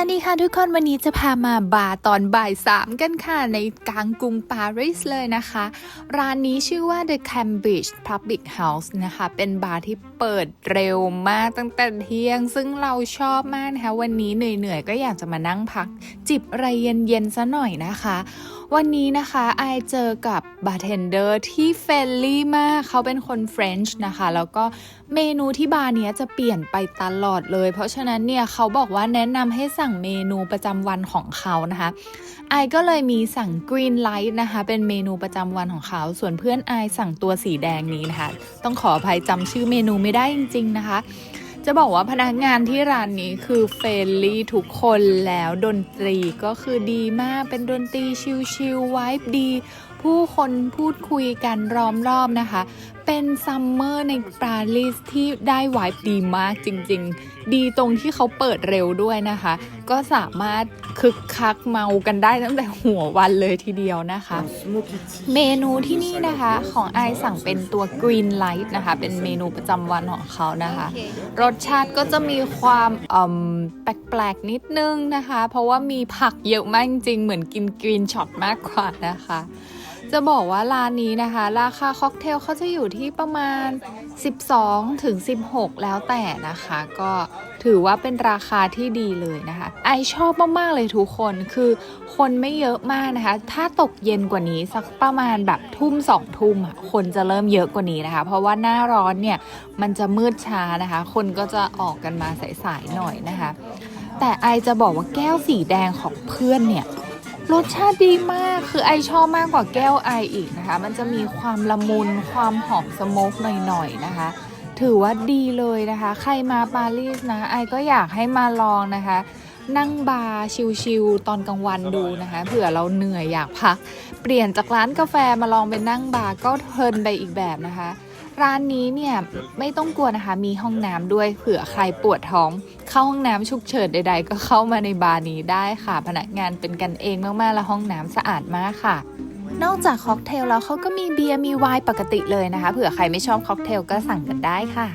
วัสดีค่ะทุกคนวันนี้จะพามาบาร์ตอนบ่ายสามกันค่ะ ในกลางกรุงปารีสเลยนะคะ ร้านนี้ชื่อว่า The Cambridge Public House นะคะ เป็นบาร์ที่เปิดเร็วมากตั้งแต่เที่ยง ซึ่งเราชอบมากนะคะ วันนี้เหนื่อยๆ ก็อยากจะมานั่งพัก จิบอะไรเย็นๆซะหน่อยนะคะ วันนี้นะคะไอเจอกับบาร์เทนเดอร์ที่เฟรนลี่มาก เขาเป็นคนเฟรนช์นะคะ แล้วก็เมนูที่บาร์เนี้ยจะเปลี่ยนไปตลอดเลย เพราะฉะนั้นเนี่ยเขาบอกว่าแนะนำให้สั่งเมนูประจำวันของเขานะคะไอก็เลยมีสั่ง Green Light นะคะ เป็นเมนูประจำวันของเขา ส่วนเพื่อนไอสั่งตัวสีแดงนี้นะคะ ต้องขออภัยจำชื่อเมนูไม่ได้จริง ๆนะคะ จะบอกว่าพนักงานที่ร้านนี้คือเฟรนลี่ทุกคนแล้วดนตรีก็คือดีมากเป็นดนตรีชิลๆไวบ์ดี ผู้คนพูดคุยกันร้อมรอบนะคะ เป็นซัมเมอร์ในปารีสที่ได้ไวบ์ดีมากจริง ๆ ดีตรงที่เขาเปิดเร็วด้วยนะคะ ก็สามารถคึกคักเมากันได้ตั้งแต่หัววันเลยทีเดียวนะคะ เมนูที่นี่นะคะของไอสั่งเป็นตัว Green Light นะคะ เป็นเมนูประจำวันของเขานะคะ รสชาติก็จะมีความอมแปลกๆนิดนึงนะคะ เพราะว่ามีผักเยอะมากจริงเหมือนกินกรีนช็อตมากกว่านะคะ จะบอกว่าร้านนี้นะคะ ราคาค็อกเทลเขาจะอยู่ที่ประมาณ 12 ถึง 16 แล้วแต่นะคะ ก็ถือว่าเป็นราคาที่ดีเลยนะคะ ไอชอบมากๆเลยทุกคนคือคนไม่เยอะมากนะคะ ถ้าตกเย็นกว่านี้สักประมาณแบบทุ่มสองทุ่มคนจะเริ่มเยอะกว่านี้นะคะ เพราะว่าหน้าร้อนเนี่ยมันจะมืดช้านะคะ คนก็จะออกกันมาสายๆหน่อยนะคะ แต่ไอจะบอกว่าแก้วสีแดงของเพื่อนเนี่ย รสชาติดีมาก คือไอชอบมากกว่าแก้วไออีกนะคะ มันจะมีความละมุน ความหอมสโมกหน่อยๆนะคะ ถือว่าดีเลยนะคะ ใครมาปารีสนะ ไอก็อยากให้มาลองนะคะ นั่งบาร์ชิลๆตอนกลางวันดูนะคะ เผื่อเราเหนื่อยอยากพัก เปลี่ยนจากร้านกาแฟมาลองเป็นนั่งบาร์ก็เพลินไปอีกแบบนะคะ ร้านนี้เนี่ยไม่ต้องกลัวนะคะ มีห้องน้ำด้วยเผื่อใครปวดท้อง เข้าห้องน้ำฉุกเฉินใด ๆ ก็เข้ามาในบาร์นี้ได้ค่ะ พนักงานเป็นกันเองมากๆและห้องน้ำสะอาดมากค่ะ นอกจากค็อกเทลแล้วเขาก็มีเบียร์มีไวน์ปกติเลยนะคะ เผื่อใครไม่ชอบค็อกเทลก็สั่งกันได้ค่ะ